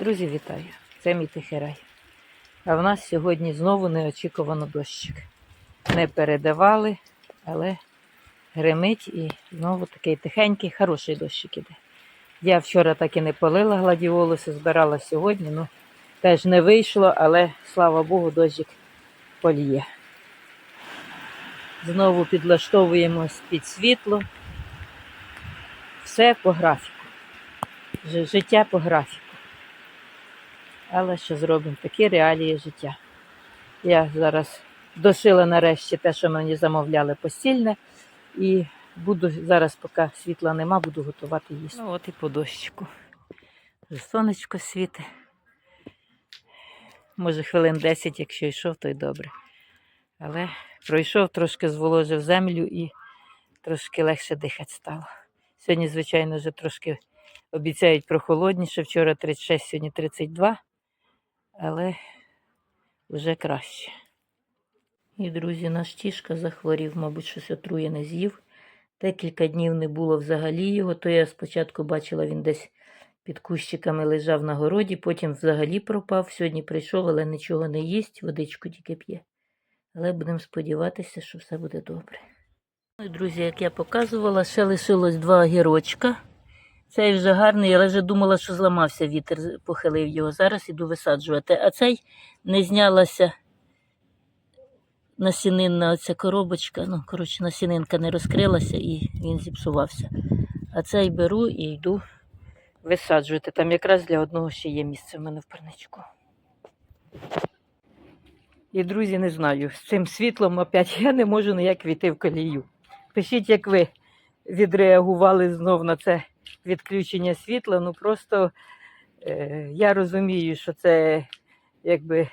Друзі, вітаю! Це мій тихий рай. А в нас сьогодні знову неочікувано дощик. Не передавали, але гримить і знову такий тихенький, хороший дощик іде. Я вчора так і не полила гладіолуси, збирала сьогодні, ну теж не вийшло, але слава Богу, дощик поліє. Знову підлаштовуємось під світло. Все по графіку. Життя по графіку. Але що зробимо? Такі реалії життя. Я зараз дошила нарешті те, що мені замовляли постільне, і буду зараз, поки світла нема, буду готувати їсти. Ну от і по дощику. Сонечко світе. Може, хвилин 10, якщо йшов, то й добре. Але пройшов, трошки зволожив землю і трошки легше дихати стало. Сьогодні, звичайно, вже трошки обіцяють прохолодніше. Вчора 36, сьогодні 32 але вже краще. І, друзі, наш тішка захворів, мабуть, щось отруєне з'їв. Декілька днів не було взагалі його, то я спочатку бачила, він десь під кущиками лежав на городі, потім взагалі пропав. Сьогодні прийшов, але нічого не їсть, водичку тільки п'є. Але будемо сподіватися, що все буде добре. Ну друзі, як я показувала, ще лишилось два огірочка. Цей вже гарний, але вже думала, що зламався вітер, похилив його. Зараз іду висаджувати. А цей не знялася насінинна оця коробочка. Ну, коротше, насінинка не розкрилася і він зіпсувався. А цей беру і йду висаджувати. Там якраз для одного ще є місце в мене в парничку. І, друзі, не знаю, з цим світлом опять я не можу ніяк війти в колію. Пишіть, як ви відреагували знов на це відключення світла. Ну просто е, я розумію, що це якби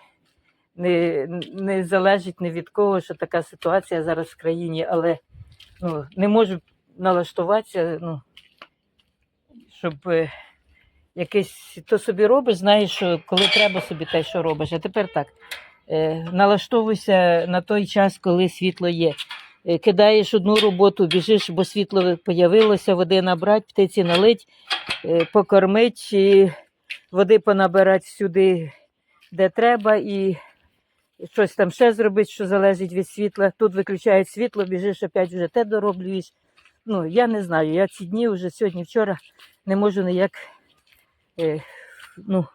не, не залежить ні від кого, що така ситуація зараз в країні, але ну, не можу налаштуватися, ну, щоб е, якесь то собі робиш, знаєш, що коли треба собі те, що робиш. А тепер так. Е, налаштовуйся на той час, коли світло є. Е, Кидаєш одну роботу, біжиш, бо світло появилося, води набрати, птиці налить, е, покормить, і води понабирати всюди, де треба, і щось там ще зробити, що залежить від світла. Тут виключають світло, біжиш, опять вже те дороблюєш. Ну, я не знаю, я ці дні вже сьогодні, вчора не можу ніяк е, ну,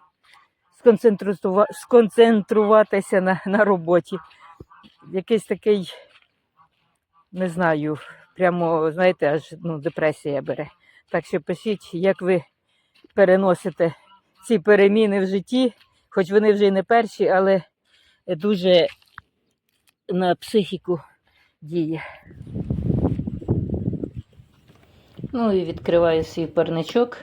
сконцентруватися на, на роботі. Якийсь такий не знаю, прямо, знаєте, аж ну, депресія бере. Так що пишіть, як ви переносите ці переміни в житті, хоч вони вже і не перші, але дуже на психіку діє. Ну і відкриваю свій парничок.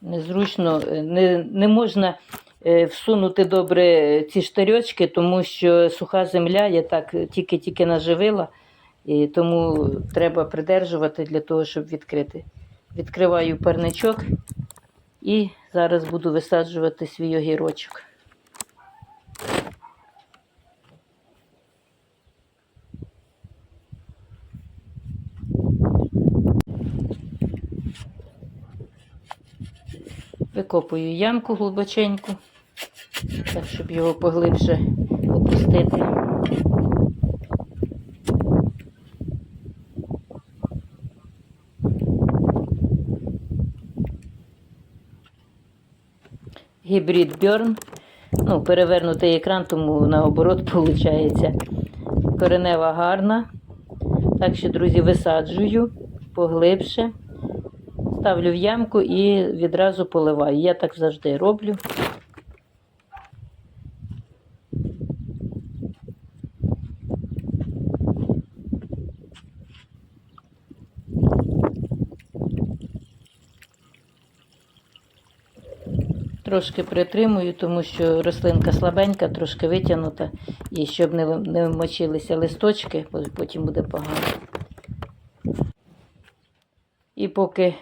Незручно, не, не можна е, всунути добре ці штирьочки, тому що суха земля, я так тільки-тільки наживила. І тому треба придержувати для того, щоб відкрити. Відкриваю парничок і зараз буду висаджувати свій огірочок. Викопую ямку глибоченьку, так, щоб його поглибше опустити. Гібрид Бьорн. Ну, перевернутий екран, тому наоборот виходить. Коренева гарна. Так що, друзі, висаджую поглибше. Ставлю в ямку і відразу поливаю. Я так завжди роблю. Трошки притримую, тому що рослинка слабенька, трошки витягнута, і щоб не, не вмочилися листочки, потім буде погано. І поки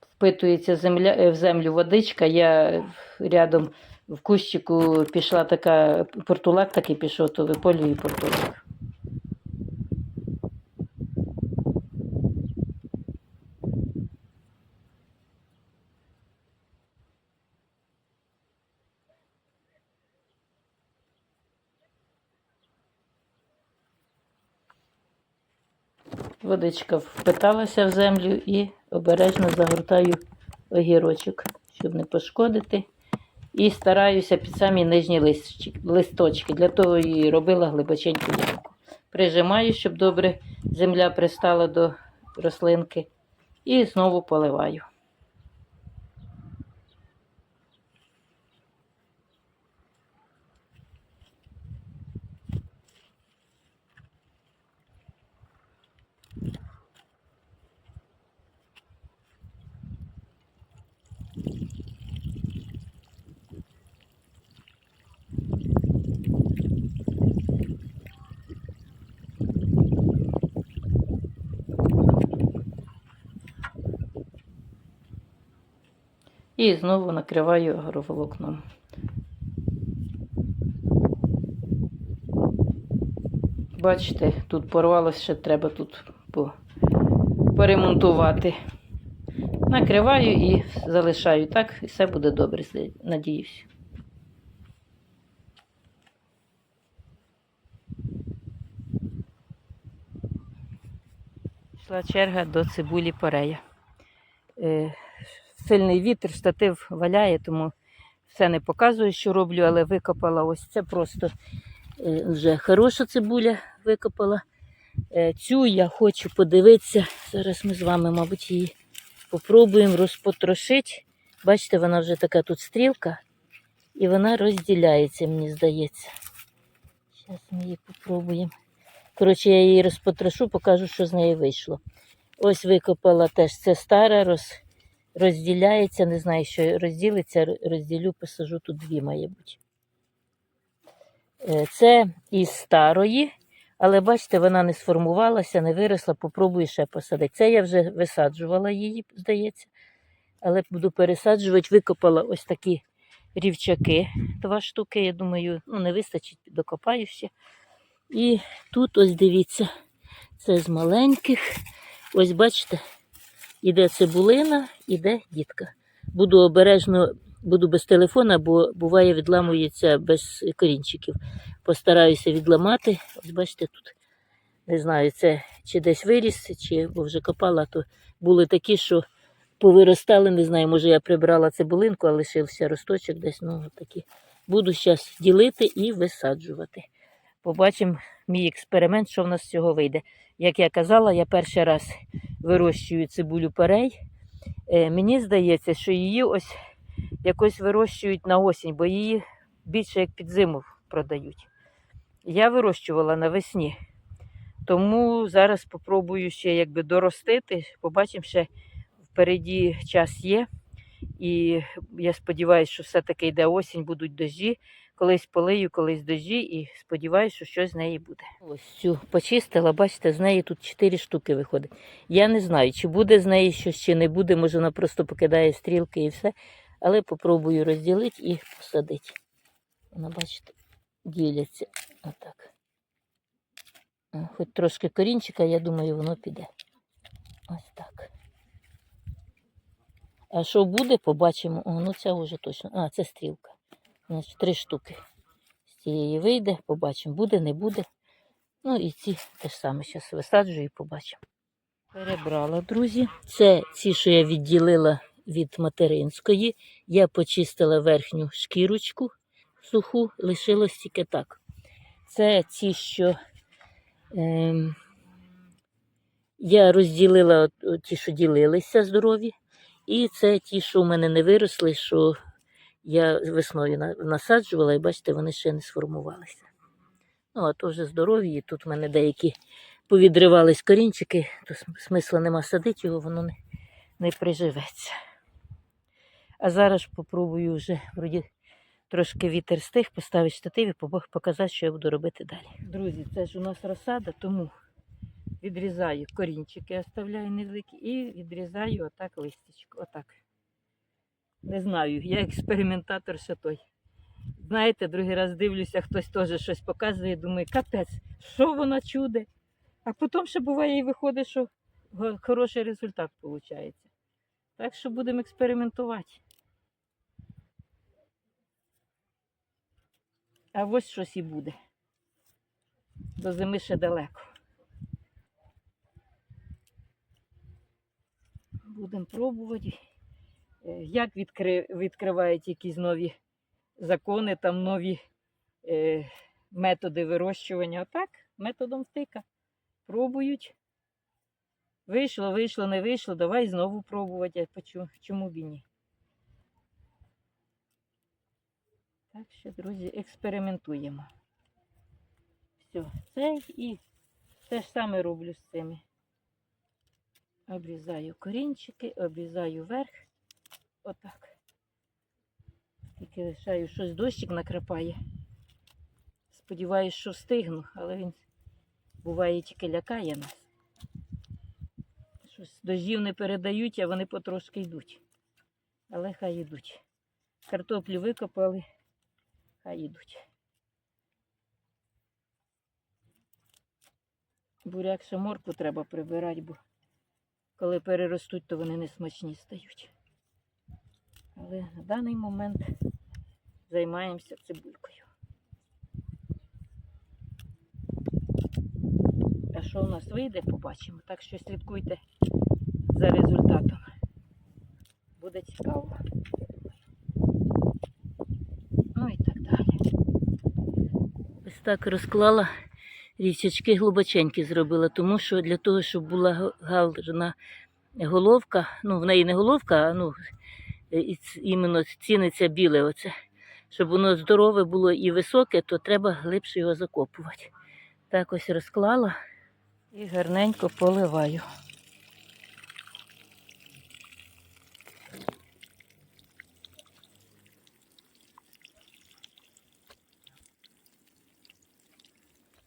впитується земля, е, в землю водичка, я рядом в кущику пішла така, портулак такий пішов, то виполюю портулак. Водичка впиталася в землю і обережно загортаю огірочок, щоб не пошкодити. І стараюся під самі нижні листочки-. Для того і робила глибоченьку ямку. Прижимаю, щоб добре земля пристала до рослинки. І знову поливаю. І знову накриваю агроволокном. Бачите, тут порвалося, ще треба тут поремонтувати. Накриваю і залишаю так, і все буде добре, надіюсь. Йшла черга до цибулі порея. Сильний вітер, штатив валяє, тому все не показую, що роблю, але викопала ось це просто е, вже хороша цибуля викопала. Е, цю я хочу подивитися. Зараз ми з вами, мабуть, її попробуємо розпотрошити. Бачите, вона вже така тут стрілка, і вона розділяється, мені здається. Зараз ми її попробуємо. Коротше, я її розпотрошу, покажу, що з неї вийшло. Ось викопала теж це стара, роз, розділяється, не знаю, що розділиться, розділю, посажу тут дві, має бути. Е, Це із старої, але бачите, вона не сформувалася, не виросла, попробую ще посадити. Це я вже висаджувала її, здається. Але буду пересаджувати, викопала ось такі рівчаки, два штуки, я думаю, ну не вистачить, докопаю ще. І тут ось дивіться, це з маленьких. Ось бачите, іде цибулина, іде дітка. Буду обережно, буду без телефона, бо буває відламується без корінчиків. Постараюся відламати. Ось бачите, тут не знаю, це чи десь виріс, чи бо вже копала, то були такі, що повиростали, не знаю, може я прибрала цибулинку, а лишився росточок десь. Ну, такі. Буду зараз ділити і висаджувати. Побачимо мій експеримент, що в нас з цього вийде. Як я казала, я перший раз вирощую цибулю перей. Е, мені здається, що її ось якось вирощують на осінь, бо її більше як під зиму продають. Я вирощувала навесні. Тому зараз спробую ще якби доростити. Побачимо, ще впереді час є. І я сподіваюся, що все-таки йде осінь, будуть дощі. Колись полию, колись дощі, і сподіваюся, що щось з неї буде. Ось цю почистила, бачите, з неї тут 4 штуки виходить. Я не знаю, чи буде з неї щось, чи не буде, може вона просто покидає стрілки і все. Але попробую розділити і посадити. Вона, бачите, діляться. Отак. Хоч трошки корінчика, я думаю, воно піде. Ось так. А що буде, побачимо. О, ну це вже точно. А, це стрілка. Значить, три штуки. З цієї вийде, побачимо, буде, не буде. Ну і ці теж саме зараз висаджую і побачимо. Перебрала, друзі. Це ці, що я відділила від материнської. Я почистила верхню шкірочку суху, лишилось тільки так. Це ті, що ем, я розділила ті, що ділилися здорові. І це ті, що у мене не виросли, що я весною насаджувала, і бачите, вони ще не сформувалися. Ну, а то вже здорові, і тут в мене деякі повідривались корінчики, то см- смисла нема садити його, воно не, не приживеться. А зараз ж попробую вже вроді трошки вітер стих, поставити штатив і показати, що я буду робити далі. Друзі, це ж у нас розсада, тому відрізаю корінчики, оставляю невеликі, і відрізаю отак листячко. Отак. Не знаю, я експериментатор ще той. Знаєте, другий раз дивлюся, хтось теж щось показує, думаю, капець, що воно чуде. А потім ще буває і виходить, що хороший результат виходить. Так що будемо експериментувати. А ось щось і буде. До зими ще далеко. Будемо пробувати. Е, Як відкри... відкривають якісь нові закони, там нові е, методи вирощування. А так, методом втика. Пробують. Вийшло, вийшло, не вийшло, давай знову пробувати. Я Чому б і ні? Так що, друзі, експериментуємо. Все, це і те ж саме роблю з цими. Обрізаю корінчики, обрізаю верх. Отак. Тільки лишаю щось дощик накрапає. Сподіваюсь, що встигну, але він буває тільки лякає нас. Щось дождів не передають, а вони потрошки йдуть. Але хай йдуть. Картоплю викопали, хай йдуть. Буряк ще морку треба прибирати, бо коли переростуть, то вони не смачні стають. Але на даний момент займаємося цибулькою. А що у нас вийде, побачимо. Так що слідкуйте за результатом. Буде цікаво. Ну і так далі. Ось так розклала річечки глибоченькі зробила, тому що для того, щоб була га- галжена головка, ну в неї не головка, а ну і іменно ціниться біле оце. Щоб воно здорове було і високе, то треба глибше його закопувати. Так ось розклала і гарненько поливаю.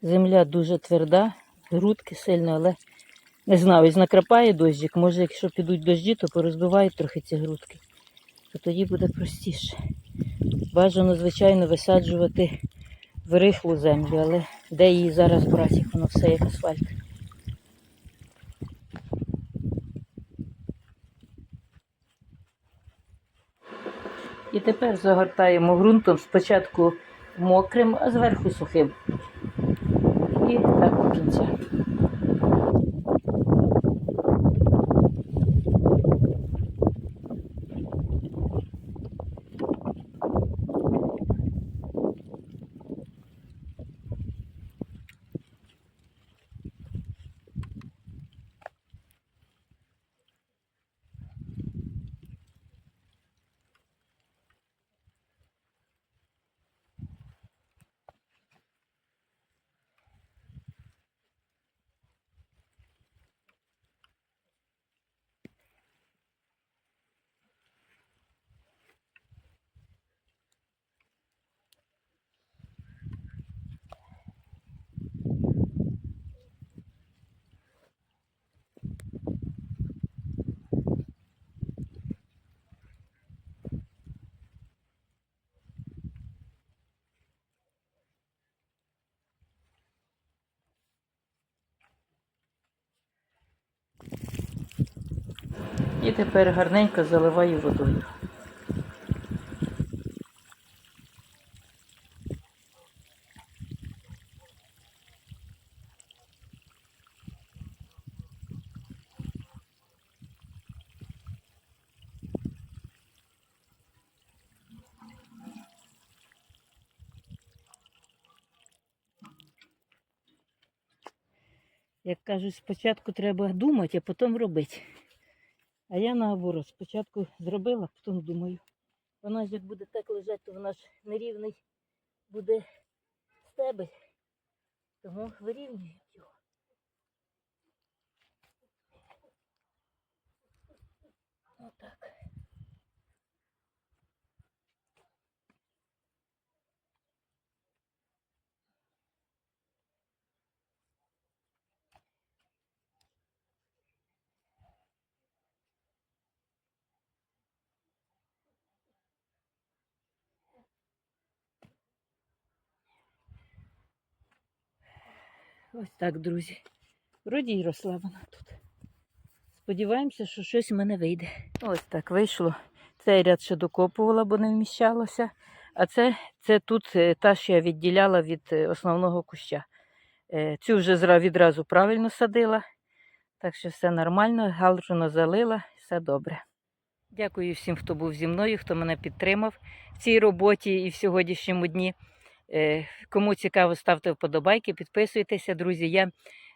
Земля дуже тверда, грудки сильно, але не знаю, ось накрапає дощик. Може, якщо підуть дощі, то порозбивають трохи ці грудки, то тоді буде простіше. Бажано, звичайно, висаджувати в рихлу землю, але де її зараз брати, як воно все як асфальт. І тепер загортаємо ґрунтом спочатку мокрим, а зверху сухим. І так до кінця. І тепер гарненько заливаю водою. Як кажуть, спочатку треба думати, а потім робити. А я наоборот, спочатку зробила, потім думаю. Вона ж як буде так лежати, то вона ж нерівний буде стебель. Тому вирівнюю його. Отак. Ось так, друзі. Вроді й росла вона тут. Сподіваємося, що щось в мене вийде. Ось так вийшло. Цей ряд ще докопувала, бо не вміщалося. А це, це тут е, та, що я відділяла від е, основного куща. Е, Цю вже відразу правильно садила. Так що все нормально, галджуно залила, все добре. Дякую всім, хто був зі мною, хто мене підтримав в цій роботі і в сьогоднішньому дні. Е, Кому цікаво, ставте вподобайки, підписуйтеся, друзі. Я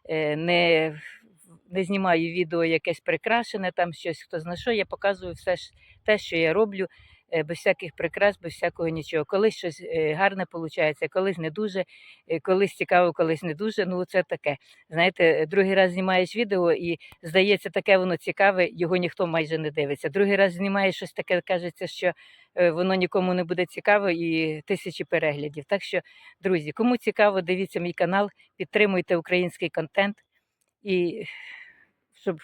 е, не, не знімаю відео якесь прикрашене, там щось хто знає що. Я показую все те, що я роблю, без всяких прикрас, без всякого нічого. Колись щось е, гарне виходить, колись не дуже, е, колись цікаво, колись не дуже. Ну, це таке. Знаєте, другий раз знімаєш відео і здається, таке воно цікаве, його ніхто майже не дивиться. Другий раз знімаєш щось таке, кажеться, що е, воно нікому не буде цікаво і тисячі переглядів. Так що, друзі, кому цікаво, дивіться мій канал, підтримуйте український контент і щоб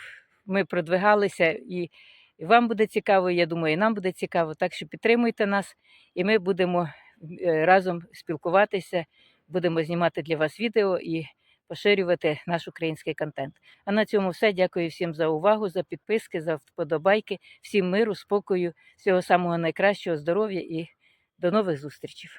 ми продвигалися і. І вам буде цікаво, я думаю, і нам буде цікаво. Так що підтримуйте нас, і ми будемо е, разом спілкуватися, будемо знімати для вас відео і поширювати наш український контент. А на цьому все. Дякую всім за увагу, за підписки, за вподобайки, всім миру, спокою, всього самого найкращого, здоров'я і до нових зустрічей.